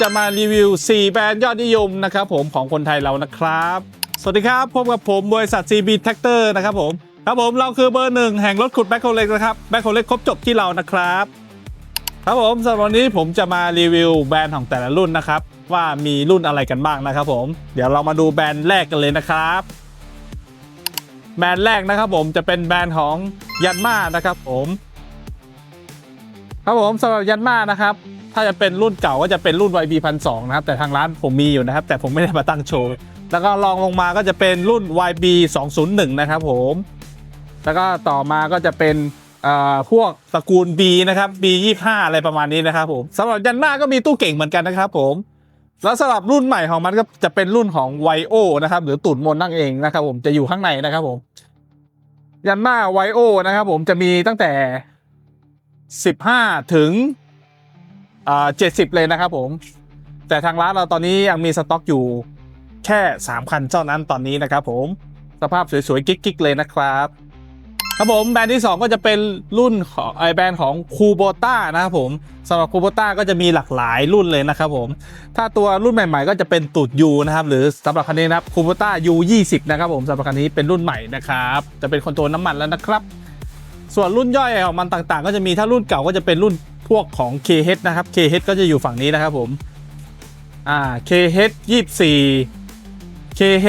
จะมารีวิว 4 แบรนด์ยอดนิยมนะครับผมของคนไทยเรานะครับ สวัสดีครับ พบกับผมบริษัท CB Tractor นะครับผม ครับผมเราคือเบอร์หนึ่งแห่งรถขุดแบ็คโฮเล็กนะครับแบ็คโฮเล็กครบจบที่เรานะครับ ครับผมสำหรับวันนี้ผมจะมารีวิวแบรนด์ของแต่ละรุ่นนะครับ ว่ามีรุ่นอะไรกันบ้างนะครับผม เดี๋ยวเรามาดูแบรนด์แรกกันเลยนะครับแบรนด์แรกนะครับผมจะเป็นแบรนด์ของยันมานะครับผม ครับผมสำหรับยันมานะครับ ถ้าจะเป็นรุ่นเก่าก็จะเป็นรุ่น YB 1 2 0นะครับ แต่ทางร้านผมมีอยู่นะครับ แต่ผมไม่ได้มาตั้งโชว์แล้วก็ลองลงมาก็จะเป็นรุ่น YB 201นะครับผม แล้วก็ต่อมาก็จะเป็นอ่อพวกตระกูล B นะครับ B 25อะไรประมาณนี้นะครับผมสำหรับยันมาก็มีตู้เก่งเหมือนกันนะครับผมแล้วสำหรับรุ่นใหม่ของมันก็จะเป็นรุ่นของ YO นะครับ หรือตุ่นมนนั่งเองนะครับ ผมจะอยู่ข้างในนะครับผม ยันมา YO นะครับ ผมจะมีตั้งแต่ 15 ถึง 70เลยนะครับผม แต่ทางร้านเราตอนนี้ยังมีสต็อกอยู่แค่ 3 คันเท่านั้นตอนนี้นะครับผม สภาพสวยๆ กิ๊กๆ เลยนะครับครับผมแบรนด์ที่ 2 ก็จะเป็นรุ่นของไอแบรนด์ของคูโบต้านะครับผมสำหรับคูโบต้าก็จะมีหลากหลายรุ่นเลยนะครับผม ถ้าตัวรุ่นใหม่ๆ ก็จะเป็นตูดยูนะครับ หรือสำหรับคันนี้นะครับคูโบต้ายู20นะครับผมสำหรับคันนี้เป็นรุ่นใหม่นะครับ จะเป็นคอนโทรลน้ำมันแล้วนะครับ ส่วนรุ่นย่อยของมันต่างๆ ก็จะมีถ้ารุ่นเก่าก็จะเป็นรุ่น พวกของ KH นะครับ KH ก็จะอยู่ฝั่งนี้นะครับผมอ่า KH 24 KH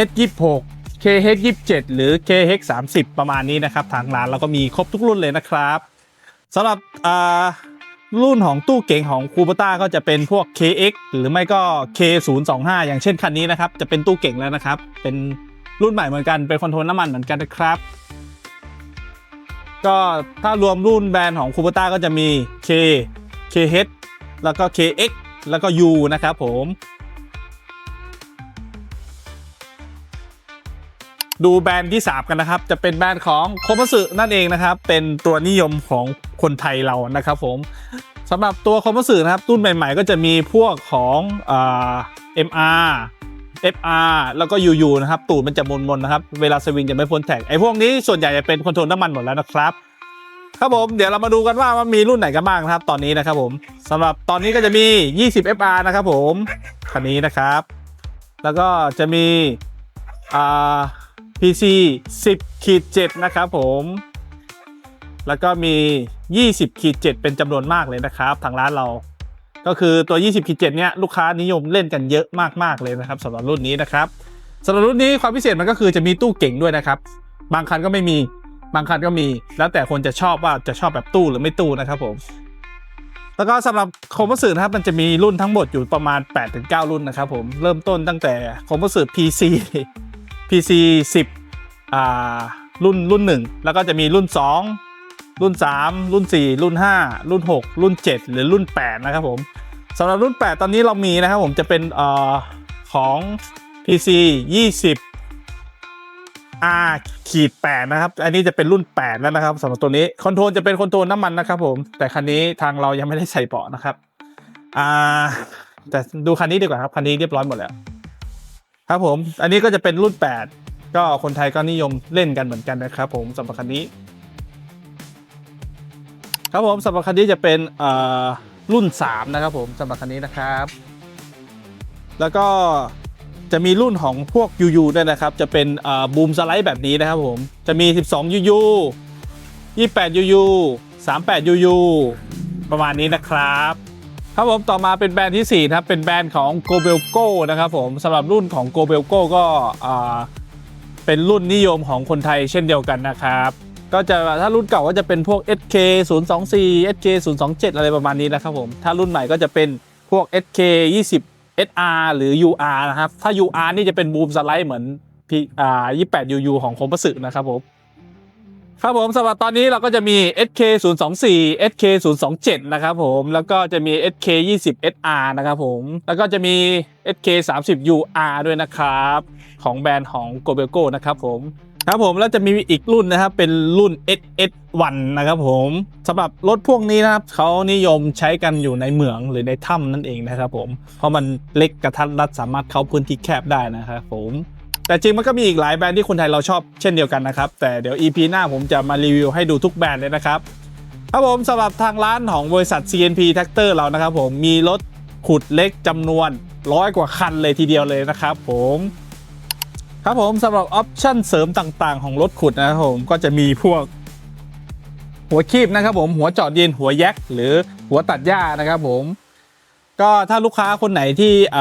26 KH 27 หรือ KH 30 ประมาณนี้นะครับ ทางร้านเราก็มีครบทุกรุ่นเลยนะครับสำหรับอ่ารุ่นของตู้เก่งของคูปต้าก็จะเป็นพวก KX หรือไม่ก็ K025 อย่างเช่นคันนี้นะครับ จะเป็นตู้เก่งแล้วนะครับ เป็นรุ่นใหม่เหมือนกัน เป็นคอนโทรลน้ำมันเหมือนกันนะครับ ก็ถ้ารวมรุ่นแบรนด์ของคูเปต้าก็จะมี K KH แล้วก็ KX แล้วก็ U นะครับผมดูแบรนด์ที่ 3 กันนะครับ จะเป็นแบรนด์ของโคมัสึนั่นเองนะครับ เป็นตัวนิยมของคนไทยเรานะครับผมสำหรับตัวโคมัสึนะครับรุ่นใหม่ ๆ ก็จะมีพวกของอ่า MR FR แล้วก็ UU นะครับตูดมันจะมนๆนะครับ เวลาสวิงจะไม่พ้นแท็กไอ้พวกนี้ส่วนใหญ่จะเป็นคอนโทรลน้ำมันหมดแล้วนะครับครับผมเดี๋ยวเรามาดูกันว่ามันมีรุ่นไหนกันบ้างนะครับ ตอนนี้นะครับผมสำหรับตอนนี้ก็จะมี 20 FR นะครับผมคันนี้นะครับ แล้วก็จะมีอ่า PC 10ขีด7นะครับผม แล้วก็มี 20ขีด7เป็นจำนวนมากเลยนะครับ ทางร้านเรา ก็คือตัว 20ขีด7เนี่ยลูกค้านิยมเล่นกันเยอะมากๆเลยนะครับสำหรับรุ่นนี้นะครับสำหรับรุ่นนี้ความพิเศษมันก็คือจะมีตู้เก่งด้วยนะครับ บางคันก็ไม่มีบางคันก็มี แล้วแต่คนจะชอบว่าจะชอบแบบตู้หรือไม่ตู้นะครับผมแล้วก็สำหรับโคมสื่อนะครับมันจะมีรุ่นทั้งหมดอยู่ประมาณ 8-9 รุ่นนะครับผมเริ่มต้นตั้งแต่โคมสื่อ PC PC 10อ่ารุ่นรุ่น 1 แล้วก็จะมีรุ่น 2 รุ่น 3 รุ่น 4 รุ่น 5 รุ่น 6 รุ่น 7 หรือรุ่น 8 นะครับผมสำหรับรุ่น 8 ตอนนี้เรามีนะครับผมจะเป็นเอ่อของ PC 20 R ขีด8นะครับ อันนี้จะเป็นรุ่น 8 แล้วนะครับสำหรับตัวนี้คอนโทรลจะเป็นคอนโทรลน้ำมันนะครับผมแต่คันนี้ทางเรายังไม่ได้ใส่เบาะนะครับอ่าแต่ดูคันนี้ดีกว่าครับคันนี้เรียบร้อยหมดแล้ว ครับผม อันนี้ก็จะเป็นรุ่น 8 ก็คนไทยก็นิยมเล่นกันเหมือนกันนะครับผมสำหรับคันนี้ ครับผมสำหรับคันนี้จะเป็นรุ่น 3 นะครับผมสำหรับคันนี้นะครับ แล้วก็จะมีรุ่นของพวก UU ด้วยนะครับ จะเป็นบูมสไลด์แบบนี้นะครับผมจะมี 12 UU 28 UU 38 UU ประมาณนี้นะครับ ครับผมต่อมาเป็นแบรนด์ที่4นะครับ เป็นแบรนด์ของ g o b e l g o นะครับผมสำหรับรุ่นของ g o b e l g o ก็เป็นรุ่นนิยมของคนไทยเช่นเดียวกันนะครับ ก็จะถ้ารุ่นเก่าก็จะเป็นพวก SK 024 SK 027อะไรประมาณนี้นะครับผม ถ้ารุ่นใหม่ก็จะเป็นพวก SK 20 SR หรือ UR นะครับ ถ้า UR นี่จะเป็นบูมสไลด์เหมือนพี่อ่า28 UU ของคมประสึนะครับผม ครับผมสำหรับตอนนี้เราก็จะมี SK 0 2 4 SK 0 2 7นะครับผม แล้วก็จะมี SK 20 SR นะครับผม แล้วก็จะมี SK 30 UR ด้วยนะครับ ของแบรนด์ของ g o b e l g o นะครับผม ครับผมแล้วจะมีอีกรุ่นนะครับเป็นรุ่น SS1 นะครับผมสำหรับรถพวกนี้นะครับเขานิยมใช้กันอยู่ในเหมืองหรือในถ้ำนั่นเองนะครับผมเพราะมันเล็กกระทัดรัดสามารถเข้าพื้นที่แคบได้นะครับผมแต่จริงมันก็มีอีกหลายแบรนด์ที่คนไทยเราชอบเช่นเดียวกันนะครับ แต่เดี๋ยว EP หน้าผมจะมารีวิวให้ดูทุกแบรนด์เลยนะครับครับผมสำหรับทางร้านของบริษัท CNP Tractor เรานะครับผมมีรถขุดเล็กจำนวนร้อยกว่าคันเลยทีเดียวเลยนะครับผม ครับผมสำหรับออปชั่นเสริมต่างๆ ของรถขุดนะครับผมก็จะมีพวก หัวคีบนะครับผมหัวเจาะดินหัวแยกหรือหัวตัดหญ้านะครับผม ก็ถ้าลูกค้าคนไหนที่อ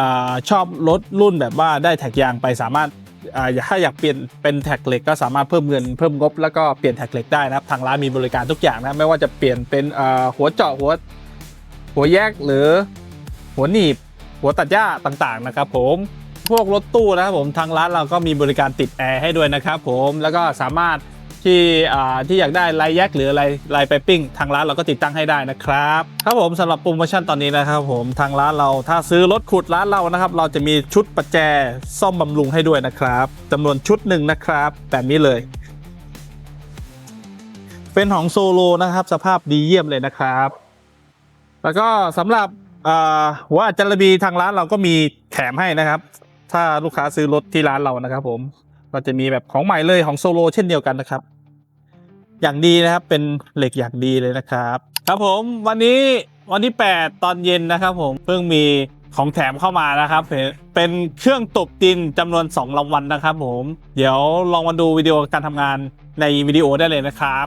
ชอบรถรุ่นแบบว่าได้แท็กยางไปสามารถถ้าอยากเปลี่ยนเป็นแท็กเหล็กก็สามารถเพิ่มเงินเพิ่มงบแล้วก็เปลี่ยนแท็กเหล็กได้นะครับทางร้านมีบริการทุกอย่างนะไม่ว่าจะเปลี่ยนเป็นหัวเจาะหัวหัวแยกหรือหัวหนีบ หัวตัดหญ้าต่างๆนะครับผม พวกรถตู้นะครับผมทางร้านเราก็มีบริการติดแอร์ให้ด้วยนะครับผมแล้วก็สามารถที่อ่าที่อยากได้ลายแยกหรืออะไรลายไปปิ้ง ทางร้านเราก็ติดตั้งให้ได้นะครับครับผมสำหรับโปรโมชั่นตอนนี้นะครับผมทางร้านเราถ้าซื้อรถขุดร้านเรานะครับ เราจะมีชุดประแจซ่อมบำรุงให้ด้วยนะครับจำนวนชุดหนึ่งนะครับ แบบนี้เลย เป็นของโซโลนะครับ สภาพดีเยี่ยมเลยนะครับ แล้วก็สำหรับอ่าหัวอัจจารบีทางร้านเราก็มีแถมให้นะครับ ถ้าลูกค้าซื้อรถที่ร้านเรานะครับ ผมก็จะมีแบบของใหม่เลยของโซโลเช่นเดียวกันนะครับ อย่างดีนะครับเป็นเหล็กอย่างดีเลยนะครับ ครับผมวันนี้วันที่ 8 ตอนเย็นนะครับ ผมเพิ่งมีของแถมเข้ามานะครับ เป็นเครื่องตบดินจำนวน 2 รางวัลนะครับ ผม เดี๋ยวลองมาดูวิดีโอการทำงานในวิดีโอได้เลยนะครับ